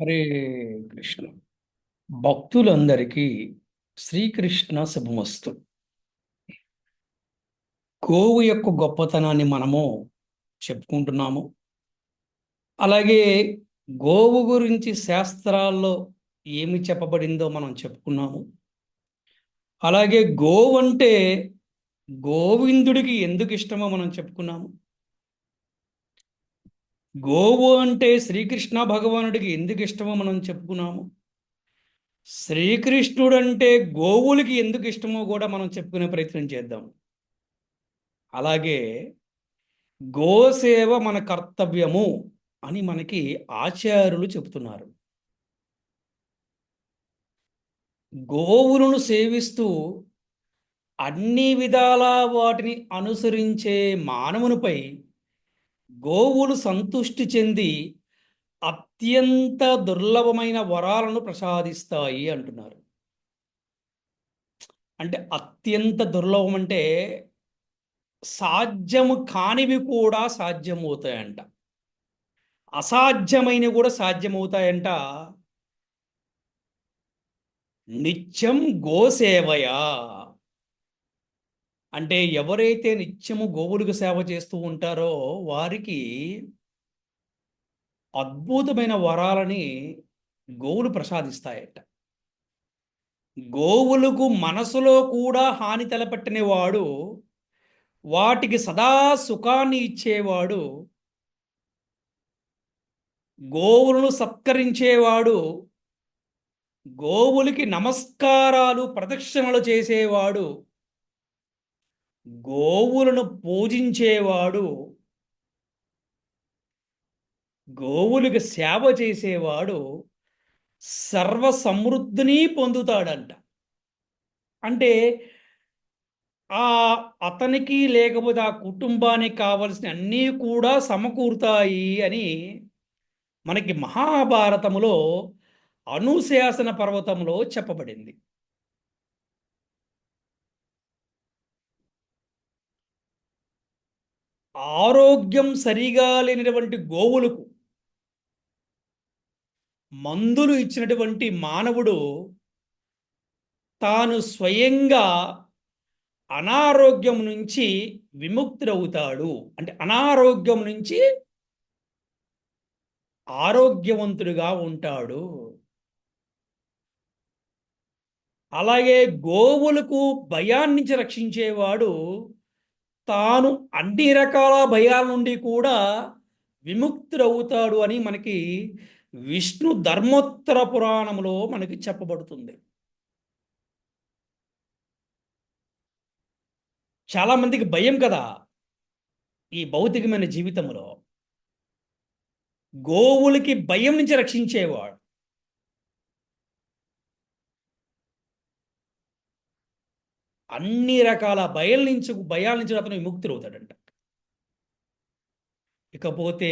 హరే కృష్ణ. భక్తులందరికీ శ్రీకృష్ణ శుభమస్తు. గోవు యొక్క గొప్పతనాన్ని మనము చెప్పుకుంటున్నాము. అలాగే గోవు గురించి శాస్త్రాల్లో ఏమి చెప్పబడిందో మనం చెప్పుకున్నాము. అలాగే గోవు అంటే గోవిందుడికి ఎందుకు ఇష్టమో మనం చెప్పుకున్నాము. గోవు అంటే శ్రీకృష్ణ భగవానుడికి ఎందుకు ఇష్టమో మనం చెప్పుకున్నాము. శ్రీకృష్ణుడు అంటే గోవులకి ఎందుకు ఇష్టమో కూడా మనం చెప్పుకునే ప్రయత్నం చేద్దాం. అలాగే గోసేవ మన కర్తవ్యము అని మనకి ఆచార్యులు చెబుతున్నారు. గోవులను సేవిస్తూ అన్ని విధాల వాటిని అనుసరించే మానవునిపై గోవులు సంతుష్టి చెంది అత్యంత దుర్లభమైన వరాలను ప్రసాదిస్తాయి అంటున్నారు. అంటే అత్యంత దుర్లభం అంటే సాధ్యము కానివి కూడా సాధ్యమవుతాయంట. అసాధ్యమైనవి కూడా సాధ్యమవుతాయంట. నిత్యం గోసేవయా అంటే ఎవరైతే నిత్యము గోవులకు సేవ చేస్తూ ఉంటారో వారికి అద్భుతమైన వరాలని గోవులు ప్రసాదిస్తాయట. గోవులకు మనసులో కూడా హాని తలపెట్టనివాడు వాటికి సదా సుఖాన్ని ఇచ్చేవాడు గోవులను సత్కరించేవాడు గోవులకి నమస్కారాలు ప్రదక్షిణలు చేసేవాడు గోవులను పూజించేవాడు గోవులకు సేవ చేసేవాడు సర్వ సమృద్ధిని పొందుతాడంట. అంటే ఆ అతనికి లేకపోతే ఆ కుటుంబానికి కావలసిన అన్నీ కూడా సమకూరుతాయి అని మనకి మహాభారతములో అనుశాసన పర్వతంలో చెప్పబడింది. ఆరోగ్యం సరిగా లేనటువంటి గోవులకు మందులు ఇచ్చినటువంటి మానవుడు తాను స్వయంగా అనారోగ్యం నుంచి విముక్తుడవుతాడు. అంటే అనారోగ్యం నుంచి ఆరోగ్యవంతుడిగా ఉంటాడు. అలాగే గోవులకు భయాన్నించి రక్షించేవాడు తాను అన్ని రకాల భయాల నుండి కూడా విముక్తుడవుతాడు అని మనకి విష్ణు ధర్మోత్తర పురాణంలో మనకి చెప్పబడుతుంది. చాలామందికి భయం కదా ఈ భౌతికమైన జీవితంలో. గోవులకి భయం నుంచి రక్షించేవాడు. అన్ని రకాల భయాల నుంచి భయాల నుంచి అతను విముక్తులవుతాడంట ఇకపోతే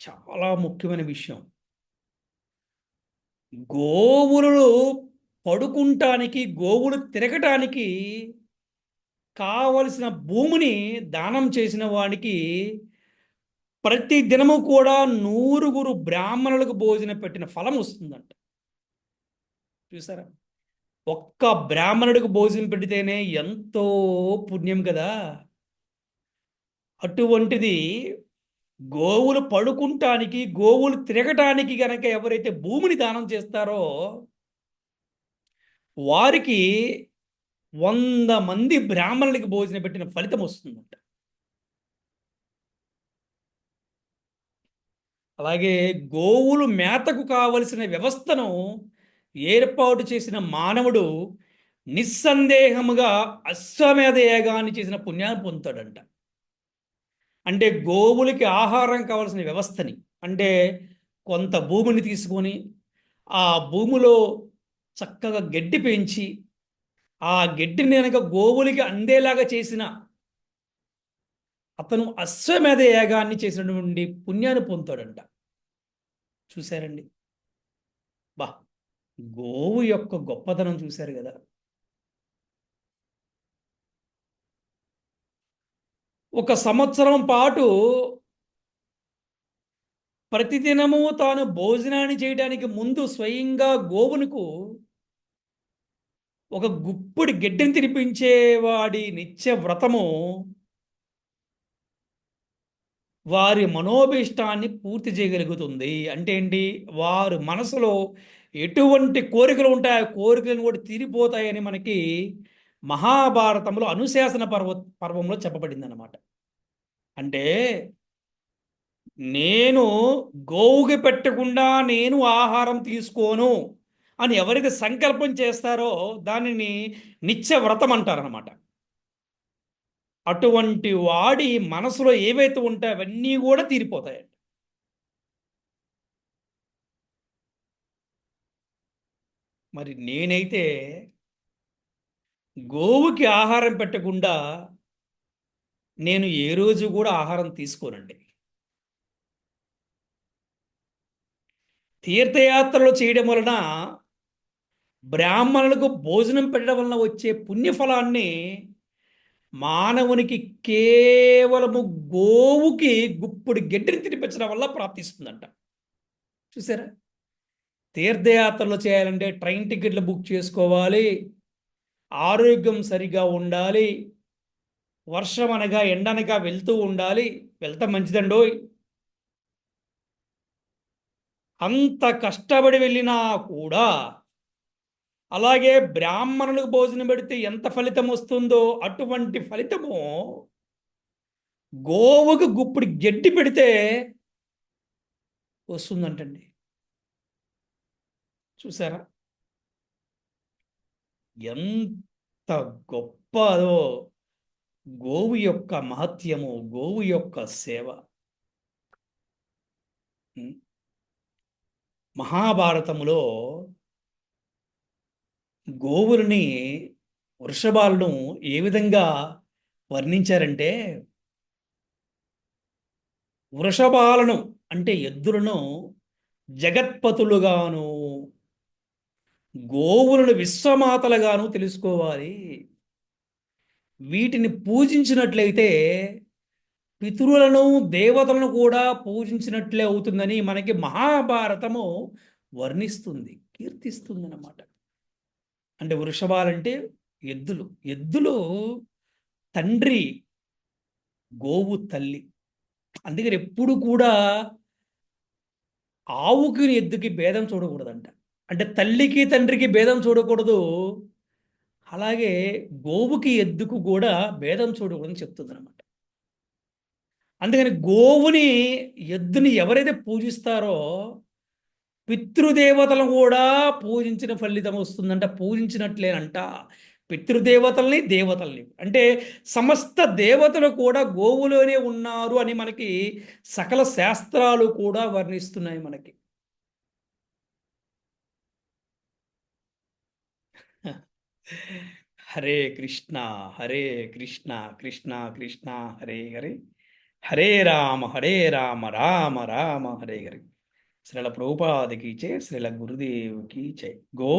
చాలా ముఖ్యమైన విషయం. గోవులు పడుకుంటానికి గోవులు తిరగటానికి కావలసిన భూమిని దానం చేసిన వాడికి ప్రతి దినము కూడా నూరుగురు బ్రాహ్మణులకు భోజనం పెట్టిన ఫలం వస్తుందంట. చూసారా? ఒక్క బ్రాహ్మణుడికి భోజనం పెడితేనే ఎంతో పుణ్యం కదా. అటువంటిది గోవులు పడుకుంటానికి గోవులు తిరగటానికి గనక ఎవరైతే భూమిని దానం చేస్తారో వారికి వంద మంది బ్రాహ్మణులకి భోజనం పెట్టిన ఫలితం వస్తుందంట. అలాగే గోవులు మేతకు కావలసిన వ్యవస్థను ఏర్పాటు చేసిన మానవుడు నిస్సందేహముగా అశ్వమేధ యాగాన్ని చేసిన పుణ్యాన్ని పొందుతాడంట. అంటే గోవులకి ఆహారం కావాల్సిన వ్యవస్థని అంటే కొంత భూమిని తీసుకొని ఆ భూమిలో చక్కగా గడ్డి పెంచి ఆ గడ్డిని కనుక గోవులకి అందేలాగా చేసిన అతను అశ్వమేధ యాగాన్ని చేసినటువంటి పుణ్యాన్ని పొందుతాడంట. చూశారండి? బా గోవు యొక్క గొప్పతనం చూశారు కదా. ఒక సంవత్సరం పాటు ప్రతిదినము తాను భోజనాన్ని చేయడానికి ముందు స్వయంగా గోవునకు ఒక గుప్పుడు గిడ్డని తినిపించేవాడి నిత్య వ్రతము వారి మనోభీష్టాన్ని పూర్తి చేయగలుగుతుంది. అంటే ఏంటి? వారు మనసులో ఎటువంటి కోరికలు ఉంటాయో ఆ కోరికలను కూడా తీరిపోతాయని మనకి మహాభారతంలో అనుశాసన పర్వ పర్వంలో చెప్పబడింది అనమాట అంటే నేను గోవుకి పెట్టకుండా నేను ఆహారం తీసుకోను అని ఎవరికి సంకల్పం చేస్తారో దానిని నిత్య వ్రతం అంటారనమాట అటువంటి వాడి మనసులో ఏవైతే ఉంటాయో అవన్నీ కూడా తీరిపోతాయండి మరి నేనైతే గోవుకి ఆహారం పెట్టకుండా నేను ఏ రోజు కూడా ఆహారం తీసుకోనండి. తీర్థయాత్రలు చేయడం వలన బ్రాహ్మణులకు భోజనం పెట్టడం వలన వచ్చే పుణ్యఫలాన్ని మానవునికి కేవలము గోవుకి గుప్పుడు గడ్డిని తినిపించడం వల్ల ప్రాప్తిస్తుందంట. చూసారా? తీర్థయాత్రలు చేయాలంటే ట్రైన్ టికెట్లు బుక్ చేసుకోవాలి. ఆరోగ్యం సరిగా ఉండాలి. వర్షం అనగా ఎండనగా వెళ్తూ ఉండాలి. వెళ్తే మంచిదండోయ్. అంత కష్టపడి వెళ్ళినా కూడా అలాగే బ్రాహ్మణులకు భోజనం పెడితే ఎంత ఫలితం వస్తుందో అటువంటి ఫలితము గోవుకు గుప్పుడు గడ్డి పెడితే వస్తుందంటండి. చూసారా? ఎంత గొప్పదో గోవు యొక్క మహత్యము గోవు యొక్క సేవ. మహాభారతములో గోవులని వృషభాలను ఏ విధంగా వర్ణించారంటే వృషభాలను అంటే ఎద్దులను జగత్పతులుగాను గోవులను విశ్వమాతలుగాను తెలుసుకోవాలి. వీటిని పూజించినట్లయితే పితరులను దేవతలను కూడా పూజించినట్లే అవుతుందని మనకి మహాభారతము వర్ణిస్తుంది కీర్తిస్తుంది అన్నమాట అంటే వృషభాలంటే ఎద్దులు. ఎద్దులు తండ్రి గోవు తల్లి. అందుకని ఎప్పుడు కూడా ఆవుకి ఎద్దుకి భేదం చూడకూడదంట. అంటే తల్లికి తండ్రికి భేదం చూడకూడదు. అలాగే గోవుకి ఎద్దుకు కూడా భేదం చూడకూడదని చెప్తుంది అనమాట అందుకని గోవుని ఎద్దుని ఎవరైతే పూజిస్తారో పితృదేవతలను కూడా పూజించిన ఫలితం వస్తుందంట పూజించినట్లేనంట. పితృదేవతల్ని దేవతల్ని. అంటే సమస్త దేవతలు కూడా గోవులోనే ఉన్నారు అని మనకి సకల శాస్త్రాలు కూడా వర్ణిస్తున్నాయి మనకి. హరే కృష్ణ హరే కృష్ణ కృష్ణ కృష్ణ హరే హరే. హరే రామ హరే రామ రామ రామ హరే హరే. శ్రీల ప్రభుపాదికి చే శ్రీల గురుదేవుకి చై గో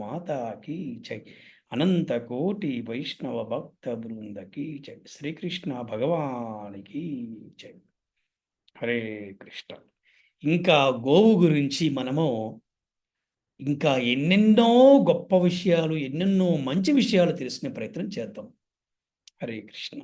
మాతాకి చై అనంత కోటి వైష్ణవ భక్త బృందకి చై శ్రీకృష్ణ భగవానికి చై హరే కృష్ణ. ఇంకా గోవు గురించి మనము ఇంకా ఎన్నెన్నో గొప్ప విషయాలు ఎన్నెన్నో మంచి విషయాలు తెలుసుకునే ప్రయత్నం చేద్దాం. హరే కృష్ణ.